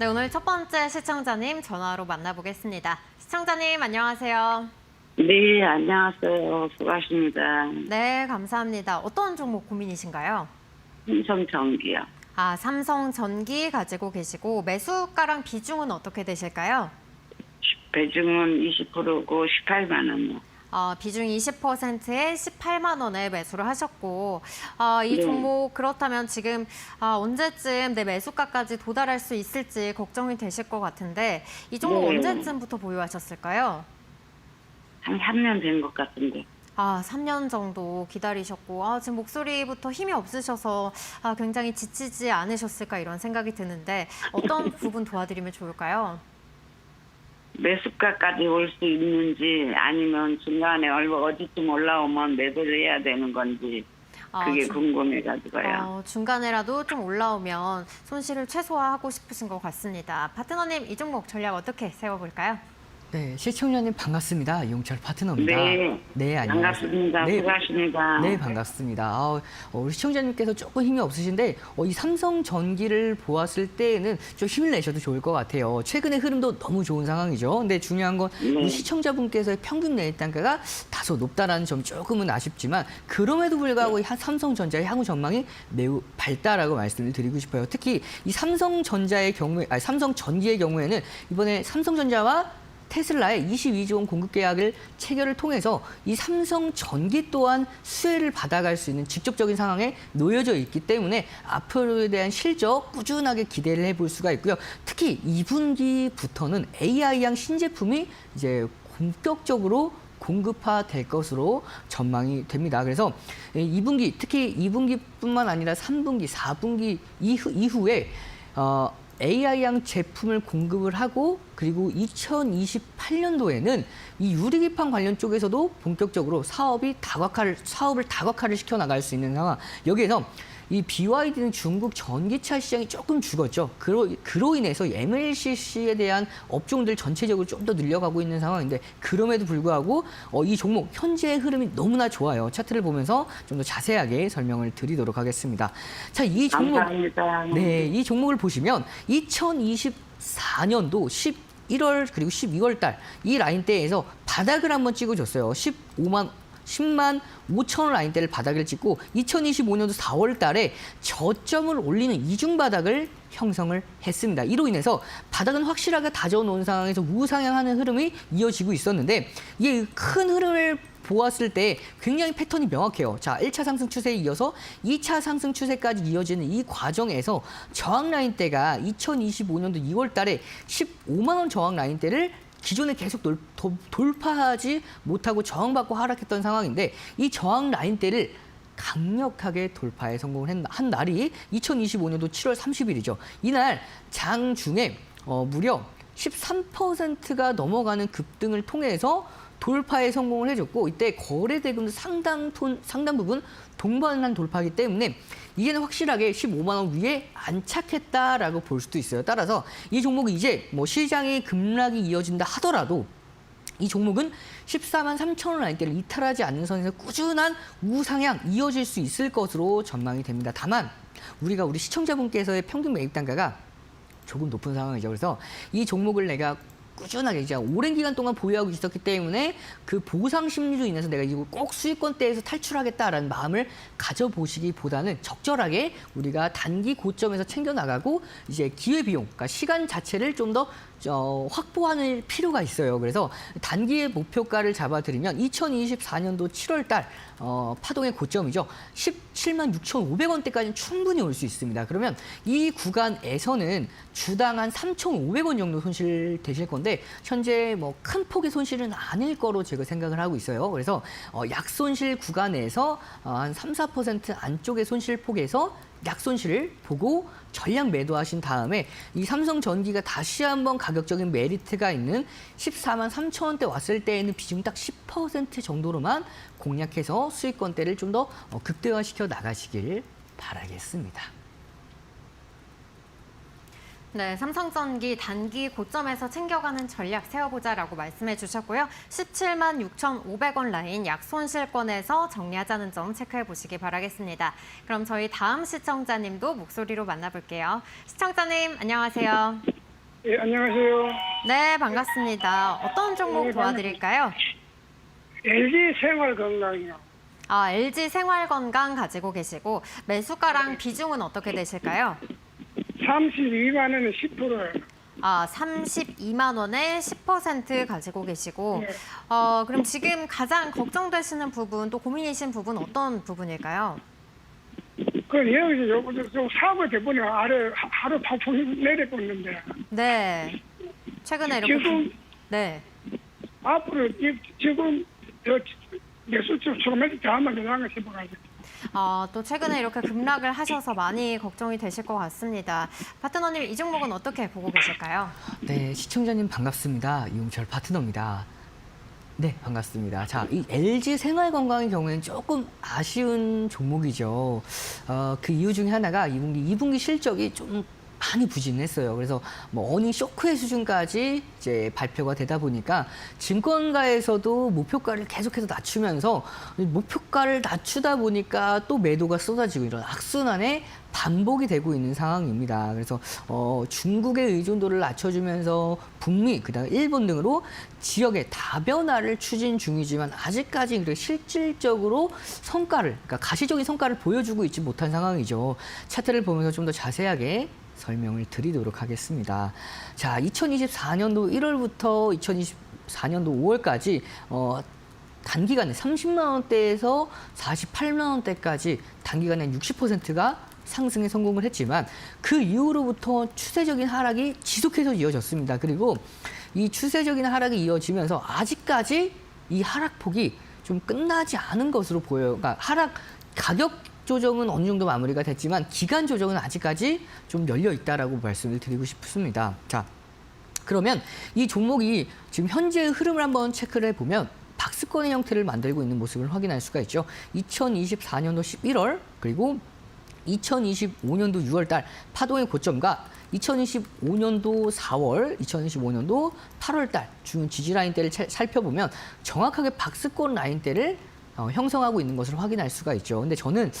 네, 오늘 첫 번째 시청자님 전화로 만나보겠습니다. 시청자님 안녕하세요. 네, 안녕하세요. 수고하십니다. 네, 감사합니다. 어떤 종목 고민이신가요? 삼성 전기요. 아, 삼성 전기 가지고 계시고 매수가랑 비중은 어떻게 되실까요? 배중은 20%고 18만 원이요. 어, 비중 20%에 18만 원에 매수를 하셨고 아, 이 네. 종목 그렇다면 지금 아, 언제쯤 내 매수가까지 도달할 수 있을지 걱정이 되실 것 같은데 이 종목 네. 언제쯤부터 보유하셨을까요? 한 3년 된 것 같은데. 아, 3년 정도 기다리셨고, 아, 지금 목소리부터 힘이 없으셔서 아, 굉장히 지치지 않으셨을까 이런 생각이 드는데 어떤 부분 도와드리면 좋을까요? 매수가까지 올 수 있는지 아니면 중간에 얼마 어디쯤 올라오면 매도를 해야 되는 건지 아, 그게 중- 궁금해가지고요. 어, 중간에라도 좀 올라오면 손실을 최소화하고 싶으신 것 같습니다. 파트너님, 이 종목 전략 어떻게 세워볼까요? 네, 시청자님 반갑습니다. 이용철 파트너입니다. 네. 네, 안녕하세요. 반갑습니다. 네, 수고하십니다. 네, 반갑습니다. 아, 어, 우리 시청자님께서 조금 힘이 없으신데 어, 이 삼성 전기를 보았을 때에는 좀 힘을 내셔도 좋을 것 같아요. 최근의 흐름도 너무 좋은 상황이죠. 근데 중요한 건 네. 우리 시청자분께서의 평균 매입 단가가 다소 높다라는 점 조금은 아쉽지만 그럼에도 불구하고 이 한- 삼성전자의 향후 전망이 매우 밝다라고 말씀을 드리고 싶어요. 특히 이 삼성전자의 경우에, 아니 삼성전기의 경우에는 이번에 삼성전자와 테슬라의 22조 원 공급 계약을 체결을 통해서 이 삼성 전기 또한 수혜를 받아갈 수 있는 직접적인 상황에 놓여져 있기 때문에 앞으로에 대한 실적 꾸준하게 기대를 해볼 수가 있고요. 특히 2분기부터는 AI양 신제품이 이제 본격적으로 공급화될 것으로 전망이 됩니다. 그래서 2분기 특히 2분기뿐만 아니라 3분기, 4분기 이후, 이후에 어, AI양 제품을 공급을 하고 그리고 2028년도에는 이 유리기판 관련 쪽에서도 본격적으로 사업이 다각화를 사업을 다각화를 시켜 나갈 수 있는 상황. 여기에서 이 BYD는 중국 전기차 시장이 조금 죽었죠. 그로, 그로 인해서 MLCC에 대한 업종들 전체적으로 좀 더 늘려가고 있는 상황인데 그럼에도 불구하고 어, 이 종목 현재의 흐름이 너무나 좋아요. 차트를 보면서 좀 더 자세하게 설명을 드리도록 하겠습니다. 자, 이 종목 감사합니다. 네, 이 종목을 보시면 2024년도 11월 그리고 12월 달 이 라인 대에서 바닥을 한번 찍어줬어요. 15만 10만 5천 원 라인대를 바닥을 찍고 2025년도 4월 달에 저점을 올리는 이중 바닥을 형성을 했습니다. 이로 인해서 바닥은 확실하게 다져놓은 상황에서 우상향하는 흐름이 이어지고 있었는데 이게 큰 흐름을 보았을 때 굉장히 패턴이 명확해요. 자, 1차 상승 추세에 이어서 2차 상승 추세까지 이어지는 이 과정에서 저항 라인대가 2025년도 2월 달에 15만 원 저항 라인대를 기존에 계속 돌, 도- 돌파하지 못하고 저항받고 하락했던 상황인데 이 저항 라인대를 강력하게 돌파에 성공을 했- 한 날이 2025년도 7월 30일이죠. 이날 장중에 어, 무려 13%가 넘어가는 급등을 통해서 돌파에 성공을 해줬고 이때 거래 대금도 상당 톤, 상당 부분 동반한 돌파이기 때문에 이제는 확실하게 15만 원 위에 안착했다라고 볼 수도 있어요. 따라서 이 종목이 이제 뭐 시장의 급락이 이어진다 하더라도 이 종목은 14만 3천 원 라인대를 이탈하지 않는 선에서 꾸준한 우상향 이어질 수 있을 것으로 전망이 됩니다. 다만 우리가 우리 시청자분께서의 평균 매입 단가가 조금 높은 상황이죠. 그래서 이 종목을 내가 꾸준하게 이제 오랜 기간 동안 보유하고 있었기 때문에 그 보상 심리로 인해서 내가 이거 꼭 수익권대에서 탈출하겠다라는 마음을 가져보시기보다는 적절하게 우리가 단기 고점에서 챙겨 나가고 이제 기회 비용, 그러니까 시간 자체를 좀더 어, 확보하는 필요가 있어요. 그래서 단기의 목표가를 잡아드리면 2024년도 7월 달 어, 파동의 고점이죠. 17만 6,500원대까지는 충분히 올 수 있습니다. 그러면 이 구간에서는 주당 한 3,500원 정도 손실 되실 건데 현재 뭐 큰 폭의 손실은 아닐 거로 제가 생각을 하고 있어요. 그래서 어, 약손실 구간에서 어, 한 3, 4% 안쪽의 손실 폭에서 약손실을 보고 전량 매도하신 다음에 이 삼성전기가 다시 한번 가격적인 메리트가 있는 14만 3천 원대 왔을 때에는 비중 딱 10% 정도로만 공략해서 수익권대를 좀 더 극대화시켜 나가시길 바라겠습니다. 네, 삼성전기 단기 고점에서 챙겨가는 전략 세워보자라고 말씀해 주셨고요. 17만 6,500원 라인 약손실권에서 정리하자는 점 체크해 보시기 바라겠습니다. 그럼 저희 다음 시청자님도 목소리로 만나볼게요. 시청자님, 안녕하세요. 예, 안녕하세요. 네, 반갑습니다. 어떤 종목 네, 도와드릴까요? LG 생활 건강이요. 아, LG 생활 건강 가지고 계시고 매수가랑 비중은 어떻게 되실까요? 32만 원에 10%요. 아, 32만 원에 10% 가지고 계시고 네. 어, 그럼 지금 가장 걱정되시는 부분 또 고민이신 부분 어떤 부분일까요? 그 여기서 요거 좀 사고 대보니 아래 하- 하루 파풍 내려붙는데 네. 최근에 이렇게 지금 네. 앞으로 이- 지금 저 매수처 조금만 더 하면 되나 싶어가지고. 어, 또 최근에 이렇게 급락을 하셔서 많이 걱정이 되실 것 같습니다. 파트너님 이 종목은 어떻게 보고 계실까요? 네, 시청자님 반갑습니다. 이용철 파트너입니다. 네, 반갑습니다. 자, 이 LG 생활건강의 경우에는 조금 아쉬운 종목이죠. 어, 그 이유 중에 하나가 2분기, 2분기 실적이 좀 많이 부진했어요. 그래서 뭐 어닝 쇼크의 수준까지 이제 발표가 되다 보니까 증권가에서도 목표가를 계속해서 낮추면서 목표가를 낮추다 보니까 또 매도가 쏟아지고 이런 악순환의 반복이 되고 있는 상황입니다. 그래서 어, 중국의 의존도를 낮춰주면서 북미, 그다음 일본 등으로 지역의 다변화를 추진 중이지만 아직까지 그 실질적으로 성과를, 그러니까 가시적인 성과를 보여주고 있지 못한 상황이죠. 차트를 보면서 좀 더 자세하게 설명을 드리도록 하겠습니다. 자, 2024년도 1월부터 2024년도 5월까지 어, 단기간에 30만 원대에서 48만 원대까지 단기간에 60%가 상승에 성공을 했지만 그 이후로부터 추세적인 하락이 지속해서 이어졌습니다. 그리고 이 추세적인 하락이 이어지면서 아직까지 이 하락폭이 좀 끝나지 않은 것으로 보여요. 그러니까 하락 가격 조정은 어느 정도 마무리가 됐지만 기간 조정은 아직까지 좀 열려 있다라고 말씀을 드리고 싶습니다. 자, 그러면 이 종목이 지금 현재의 흐름을 한번 체크를 해보면 박스권의 형태를 만들고 있는 모습을 확인할 수가 있죠. 2024년도 11월 그리고 2025년도 6월 달 파동의 고점과 2025년도 4월, 2025년도 8월 달 중 지지 라인대를 차- 살펴보면 정확하게 박스권 라인대를 어, 형성하고 있는 것을 확인할 수가 있죠. 근데 저는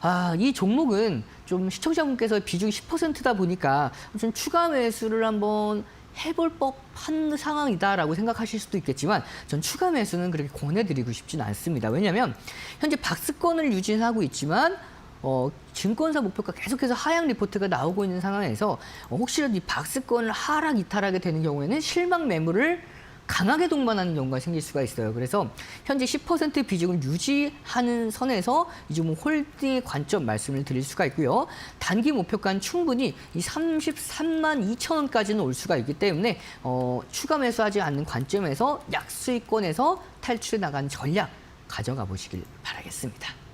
아, 이 종목은 좀 시청자분께서 비중이 10%다 보니까 좀 추가 매수를 한번 해볼 법한 상황이다라고 생각하실 수도 있겠지만 전 추가 매수는 그렇게 권해드리고 싶지는 않습니다. 왜냐하면 현재 박스권을 유지하고 있지만 어, 증권사 목표가 계속해서 하향 리포트가 나오고 있는 상황에서 어, 혹시라도 이 박스권을 하락 이탈하게 되는 경우에는 실망 매물을 강하게 동반하는 경우가 생길 수가 있어요. 그래서 현재 10% 비중을 유지하는 선에서 이 종목 홀딩의 관점 말씀을 드릴 수가 있고요. 단기 목표가는 충분히 이 33만 2천 원까지는 올 수가 있기 때문에 어, 추가 매수하지 않는 관점에서 약수익권에서 탈출해 나가는 전략 가져가 보시길 바라겠습니다.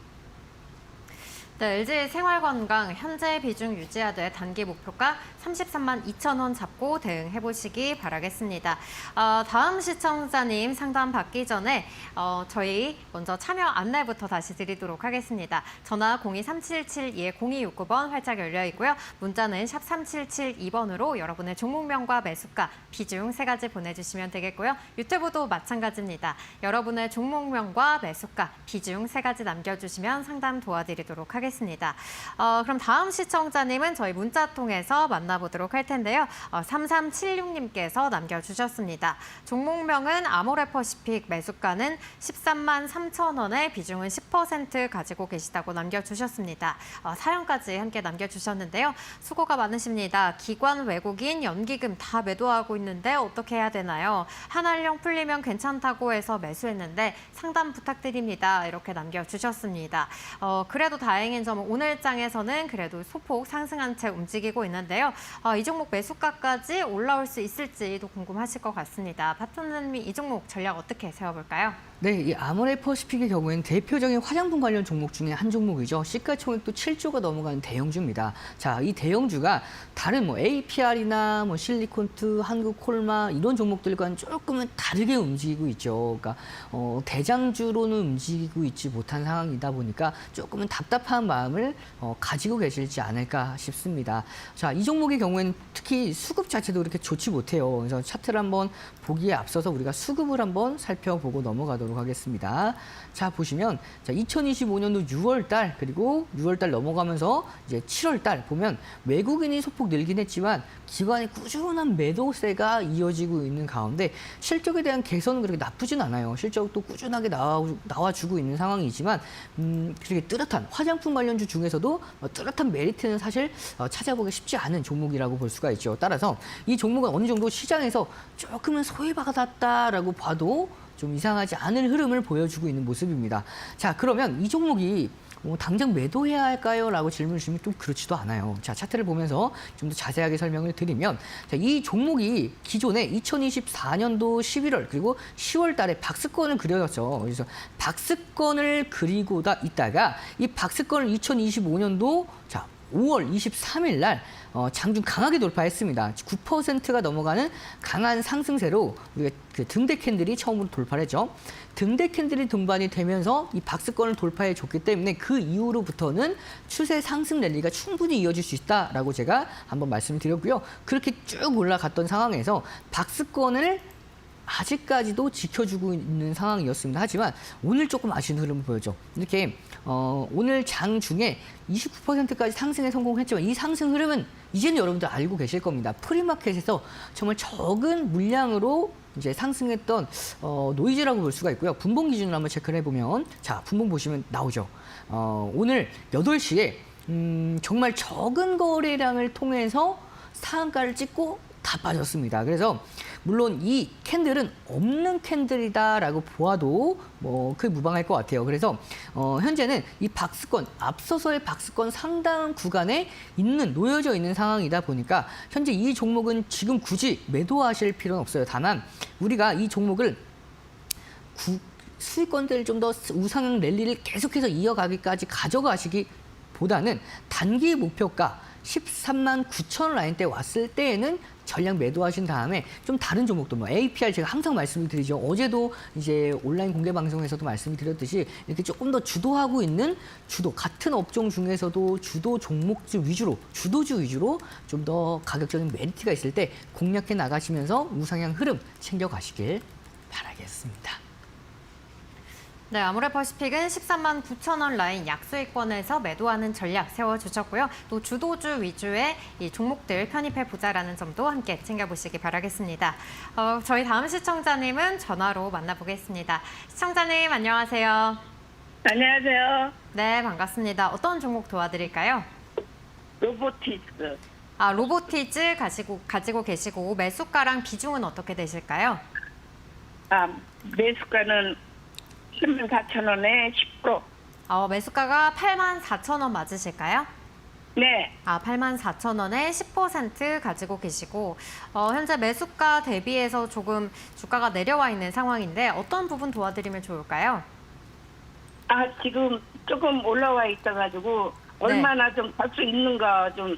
네, LG 생활건강 현재 비중 유지하되 단기 목표가 33만 2천 원 잡고 대응해 보시기 바라겠습니다. 어, 다음 시청자님 상담 받기 전에 어, 저희 먼저 참여 안내부터 다시 드리도록 하겠습니다. 전화 02377-0269번 활짝 열려 있고요. 문자는 샵 3772번으로 여러분의 종목명과 매수가, 비중 세 가지 보내주시면 되겠고요. 유튜브도 마찬가지입니다. 여러분의 종목명과 매수가, 비중 세 가지 남겨주시면 상담 도와드리도록 하겠습니다. 어, 그럼 다음 시청자님은 저희 문자 통해서 만나보도록 할 텐데요. 어, 3376님께서 남겨주셨습니다. 종목명은 아모레퍼시픽, 매수가는 13만 3천 원에 비중은 10% 가지고 계시다고 남겨주셨습니다. 어, 사연까지 함께 남겨주셨는데요. 수고가 많으십니다. 기관, 외국인, 연기금 다 매도하고 있는데 어떻게 해야 되나요? 한알령 풀리면 괜찮다고 해서 매수했는데 상담 부탁드립니다. 이렇게 남겨주셨습니다. 어, 그래도 다행 인 점은 오늘 장에서는 그래도 소폭 상승한 채 움직이고 있는데요. 어, 이 종목 매수가까지 올라올 수 있을지도 궁금하실 것 같습니다. 파트너님이 이 종목 전략 어떻게 세워볼까요? 네, 이 아모레퍼시픽의 경우에는 대표적인 화장품 관련 종목 중에 한 종목이죠. 시가총액도 7조가 넘어가는 대형주입니다. 자, 이 대형주가 다른 뭐 APR이나 뭐 실리콘트, 한국콜마 이런 종목들과는 조금은 다르게 움직이고 있죠. 그러니까 어, 대장주로는 움직이고 있지 못한 상황이다 보니까 조금은 답답한 마음을 어, 가지고 계실지 않을까 싶습니다. 자, 이 종목의 경우에는 특히 수급 자체도 그렇게 좋지 못해요. 그래서 차트를 한번 보기에 앞서서 우리가 수급을 한번 살펴보고 넘어가도록 보도록 하겠습니다. 자, 보시면 자, 2025년도 6월 달 그리고 6월 달 넘어가면서 이제 7월 달 보면 외국인이 소폭 늘긴 했지만 기관의 꾸준한 매도세가 이어지고 있는 가운데 실적에 대한 개선은 그렇게 나쁘진 않아요. 실적도 꾸준하게 나와, 나와주고 있는 상황이지만 음, 그렇게 뚜렷한 화장품 관련주 중에서도 어, 뚜렷한 메리트는 사실 어, 찾아보기 쉽지 않은 종목이라고 볼 수가 있죠. 따라서 이 종목은 어느 정도 시장에서 조금은 소외받았다라고 봐도 좀 이상하지 않은 흐름을 보여주고 있는 모습입니다. 자, 그러면 이 종목이 뭐 당장 매도해야 할까요? 라고 질문 주시면 좀 그렇지도 않아요. 자, 차트를 보면서 좀 더 자세하게 설명을 드리면 자, 이 종목이 기존에 2024년도 11월 그리고 10월 달에 박스권을 그려졌죠. 그래서 박스권을 그리고 다 있다가 이 박스권을 2025년도 자, 5월 23일 날 어, 장중 강하게 돌파했습니다. 9%가 넘어가는 강한 상승세로 우리가 그 등대 캔들이 처음으로 돌파를 했죠. 등대 캔들이 등반이 되면서 이 박스권을 돌파해 줬기 때문에 그 이후로부터는 추세 상승 랠리가 충분히 이어질 수 있다라고 제가 한번 말씀드렸고요. 그렇게 쭉 올라갔던 상황에서 박스권을 아직까지도 지켜주고 있는 상황이었습니다. 하지만 오늘 조금 아쉬운 흐름을 보여줘. 이렇게 어, 오늘 장 중에 29%까지 상승에 성공했지만 이 상승 흐름은 이제는 여러분들 알고 계실 겁니다. 프리마켓에서 정말 적은 물량으로 이제 상승했던 어, 노이즈라고 볼 수가 있고요. 분봉 기준으로 한번 체크를 해보면 자 분봉 보시면 나오죠. 어, 오늘 8시에 음, 정말 적은 거래량을 통해서 상한가를 찍고 다 빠졌습니다. 그래서 물론 이 캔들은 없는 캔들이다라고 보아도 뭐 크게 무방할 것 같아요. 그래서 어, 현재는 이 박스권 앞서서의 박스권 상당 구간에 있는 놓여져 있는 상황이다 보니까 현재 이 종목은 지금 굳이 매도하실 필요는 없어요. 다만 우리가 이 종목을 구, 수익권들을 좀 더 우상향 랠리를 계속해서 이어가기까지 가져가시기 보다는 단기 목표가 13만 9천 라인 대 왔을 때에는 전량 매도하신 다음에 좀 다른 종목도 뭐 APR 제가 항상 말씀을 드리죠. 어제도 이제 온라인 공개 방송에서도 말씀을 드렸듯이 이렇게 조금 더 주도하고 있는 주도 같은 업종 중에서도 주도 종목주 위주로 주도주 위주로 좀 더 가격적인 메리트가 있을 때 공략해 나가시면서 우상향 흐름 챙겨 가시길 바라겠습니다. 네, 아모레퍼시픽은 13만 9천 원 라인 약수익권에서 매도하는 전략 세워주셨고요. 또 주도주 위주의 이 종목들 편입해 보자라는 점도 함께 챙겨보시기 바라겠습니다. 어, 저희 다음 시청자님은 전화로 만나보겠습니다. 시청자님 안녕하세요. 안녕하세요. 네, 반갑습니다. 어떤 종목 도와드릴까요? 로보티스. 아, 로보티즈 가지고, 가지고 계시고 매수가랑 비중은 어떻게 되실까요? 아, 매수가는 3만 4천 원에 10%. 어, 매수가가 8만 4천 원 맞으실까요? 네. 아, 8만 4천 원에 10% 가지고 계시고 어, 현재 매수가 대비해서 조금 주가가 내려와 있는 상황인데 어떤 부분 도와드리면 좋을까요? 아, 지금 조금 올라와 있어가지고 얼마나 좀 갈 수 있는가 좀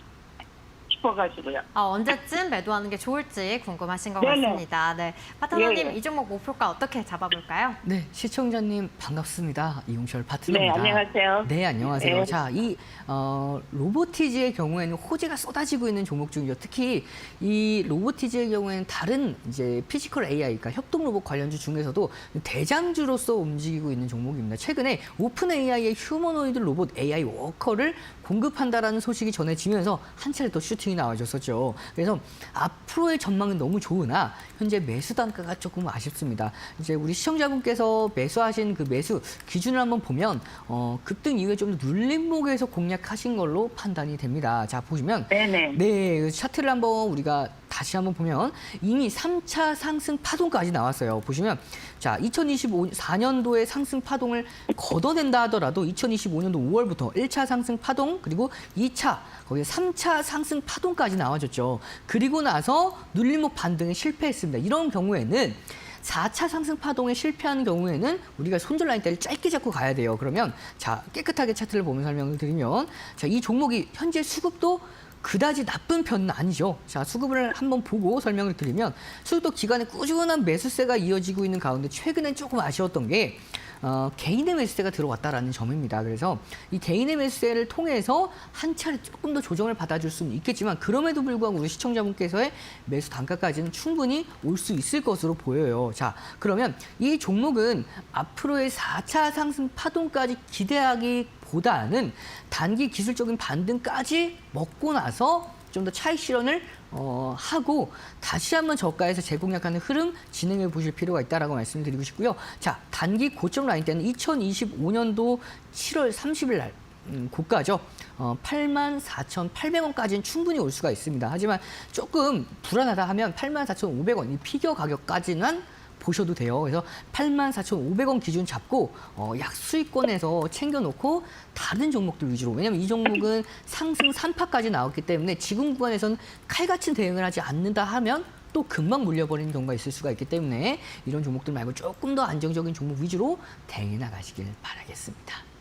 싶어가지고요. 아, 언제쯤 매도하는 게 좋을지 궁금하신 것 네네. 같습니다. 네, 파트너님 예, 예. 이 종목 목표가 어떻게 잡아볼까요? 네, 시청자님 반갑습니다. 이용철 네, 파트너입니다. 안녕하세요. 네, 안녕하세요. 네. 자, 이 어, 로보티즈의 경우에는 호재가 쏟아지고 있는 종목 중이죠. 특히 이 로보티즈의 경우에는 다른 이제 피지컬 AI, 그러니까 협동 로봇 관련주 중에서도 대장주로서 움직이고 있는 종목입니다. 최근에 오픈 AI의 휴머노이드 로봇 AI 워커를 공급한다라는 소식이 전해지면서 한 차례 더 슈팅이 나와줬었죠. 그래서 앞으로의 전망은 너무 좋으나 현재 매수 단가가 조금 아쉽습니다. 이제 우리 시청자분께서 매수하신 그 매수 기준을 한번 보면 어, 급등 이후에 좀 눌림목에서 공략하신 걸로 판단이 됩니다. 자 보시면 네네. 네, 그 차트를 한번 우리가 다시 한번 보면 이미 3차 상승 파동까지 나왔어요. 보시면 자, 2024년도에 상승 파동을 걷어낸다 하더라도 2025년도 5월부터 1차 상승 파동 그리고 2차 거기에 3차 상승 파동까지 나와줬죠. 그리고 나서 눌림목 반등에 실패했습니다. 이런 경우에는 4차 상승 파동에 실패한 경우에는 우리가 손절 라인대를 짧게 잡고 가야 돼요. 그러면 자 깨끗하게 차트를 보면 설명을 드리면 자 이 종목이 현재 수급도 그다지 나쁜 편은 아니죠. 자 수급을 한번 보고 설명을 드리면 수급도 기간에 꾸준한 매수세가 이어지고 있는 가운데 최근엔 조금 아쉬웠던 게 어, 개인의 매수세가 들어왔다라는 점입니다. 그래서 이 개인의 매수세를 통해서 한 차례 조금 더 조정을 받아줄 수는 있겠지만 그럼에도 불구하고 우리 시청자분께서의 매수 단가까지는 충분히 올 수 있을 것으로 보여요. 자, 그러면 이 종목은 앞으로의 4차 상승 파동까지 기대하기 보다는 단기 기술적인 반등까지 먹고 나서 좀 더 차익 실현을 어, 하고 다시 한번 저가에서 재공략하는 흐름 진행해 보실 필요가 있다라고 말씀을 드리고 싶고요. 자, 단기 고점 라인 때는 2025년도 7월 30일 날 음, 고가죠. 어, 84,800원까지는 충분히 올 수가 있습니다. 하지만 조금 불안하다 하면 84,500원 이 피겨 가격까지는 보셔도 돼요. 그래서 84,500원 기준 잡고 어, 약 수익권에서 챙겨놓고 다른 종목들 위주로 왜냐하면 이 종목은 상승 3파까지 나왔기 때문에 지금 구간에서는 칼같이 대응을 하지 않는다 하면 또 금방 물려버리는 경우가 있을 수가 있기 때문에 이런 종목들 말고 조금 더 안정적인 종목 위주로 대응해 나가시길 바라겠습니다.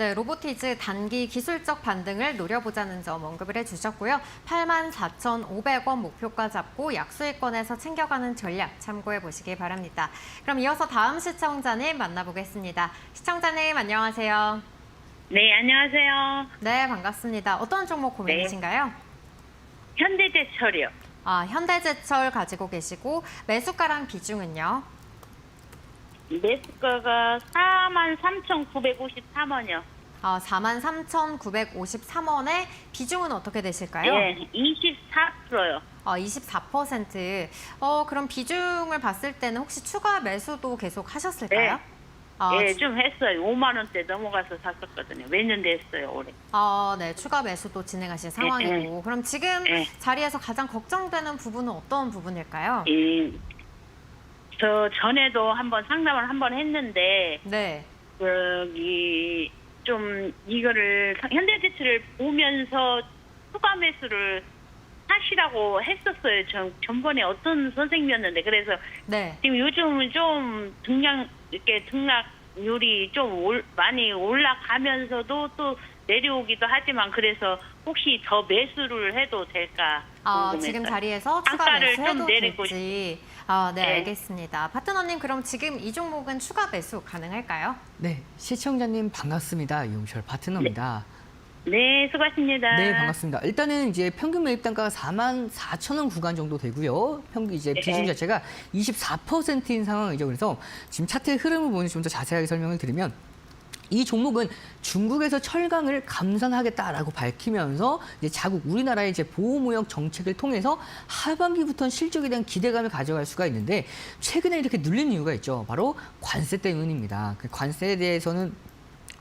네, 로보티즈 단기 기술적 반등을 노려보자는 점 언급을 해주셨고요. 84,500원 목표가 잡고 약수익권에서 챙겨가는 전략 참고해 보시기 바랍니다. 그럼 이어서 다음 시청자님 만나보겠습니다. 시청자님 안녕하세요. 네, 안녕하세요. 네, 반갑습니다. 어떤 종목 고민이신가요? 현대제철이요. 아, 현대제철 가지고 계시고 매수가랑 비중은요? 매수가가 43,953원이요. 아, 43,953원에 비중은 어떻게 되실까요? 예, 24%요. 어, 24%. 어, 그럼 비중을 봤을 때는 혹시 추가 매수도 계속 하셨을까요? 네. 아, 예, 추- 좀 했어요. 5만 원대 넘어가서 샀었거든요. 몇 년 됐어요, 올해. 아, 네, 추가 매수도 진행하신 상황이고. 그럼 지금 네. 자리에서 가장 걱정되는 부분은 어떤 부분일까요? 이, 저 전에도 한번 상담을 한번 했는데 네. 여기 좀 이거를 현대제철을 보면서 추가 매수를 하시라고 했었어요. 전 전번에 어떤 선생님이었는데 그래서 네. 지금 요즘은 좀 등량 이렇게 등락률이 좀 올, 많이 올라가면서도 또 내려오기도 하지만 그래서 혹시 더 매수를 해도 될까 아, 궁금해서. 지금 자리에서 추가 단가를 좀 매수해도 내리고 될지. 아, 네, 네. 알겠습니다. 파트너님, 그럼 지금 이 종목은 추가 매수 가능할까요? 네, 시청자님 반갑습니다. 이용철 파트너입니다. 네 수고하십니다. 네, 반갑습니다. 일단은 이제 평균 매입 단가가 4만 4천 원 구간 정도 되고요. 평균 이제 네. 비중 자체가 24%인 상황이죠. 그래서 지금 차트의 흐름을 보니 좀더 자세하게 설명을 드리면 이 종목은 중국에서 철강을 감산하겠다라고 밝히면서 이제 자국 우리나라의 이제 보호무역 정책을 통해서 하반기부터는 실적에 대한 기대감을 가져갈 수가 있는데 최근에 이렇게 눌린 이유가 있죠. 바로 관세 때문입니다. 그 관세에 대해서는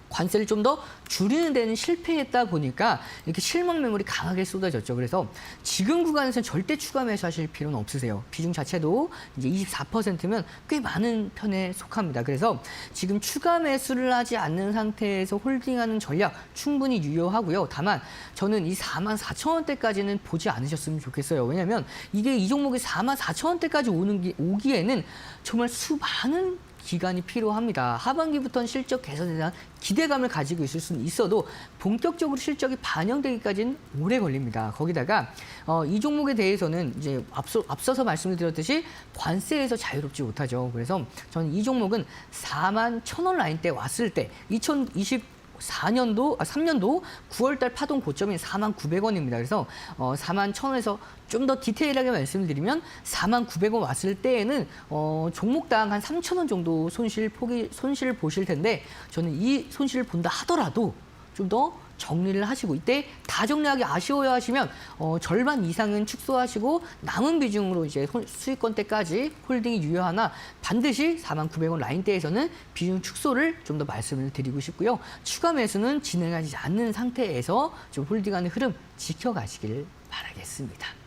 관세를 좀 더 줄이는 데는 실패했다 보니까 이렇게 실망 매물이 강하게 쏟아졌죠. 그래서 지금 구간에서는 절대 추가 매수하실 필요는 없으세요. 비중 자체도 이제 24%면 꽤 많은 편에 속합니다. 그래서 지금 추가 매수를 하지 않는 상태에서 홀딩하는 전략 충분히 유효하고요. 다만 저는 이 4만 4천 원대까지는 보지 않으셨으면 좋겠어요. 왜냐하면 이게 이 종목이 4만 4천 원대까지 오는 기, 오기에는 정말 수많은 기간이 필요합니다. 하반기부터는 실적 개선에 대한 기대감을 가지고 있을 수는 있어도 본격적으로 실적이 반영되기까지는 오래 걸립니다. 거기다가 어, 이 종목에 대해서는 이제 앞서, 앞서서 말씀을 드렸듯이 관세에서 자유롭지 못하죠. 그래서 저는 이 종목은 4만 천원 라인 때 왔을 때 2020 4년도, 아, 3년도 9월달 파동 고점이 4만 900원입니다. 그래서 어, 4만 1,000원에서 좀 더 디테일하게 말씀을 드리면 4만 900원 왔을 때에는 어, 종목당 한 3,000원 정도 손실 포기, 손실을 보실 텐데 저는 이 손실을 본다 하더라도 좀더 정리를 하시고 이때 다 정리하기 아쉬워요 하시면 어, 절반 이상은 축소하시고 남은 비중으로 이제 손- 수익권 때까지 홀딩이 유효하나 반드시 4만 900원 라인대에서는 비중 축소를 좀 더 말씀을 드리고 싶고요. 추가 매수는 진행하지 않는 상태에서 좀 홀딩하는 흐름 지켜가시길 바라겠습니다.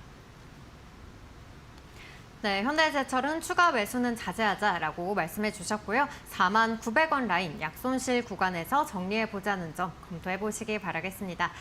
네, 현대제철은 추가 매수는 자제하자라고 말씀해 주셨고요. 4만 900원 라인 약손실 구간에서 정리해 보자는 점 검토해 보시기 바라겠습니다.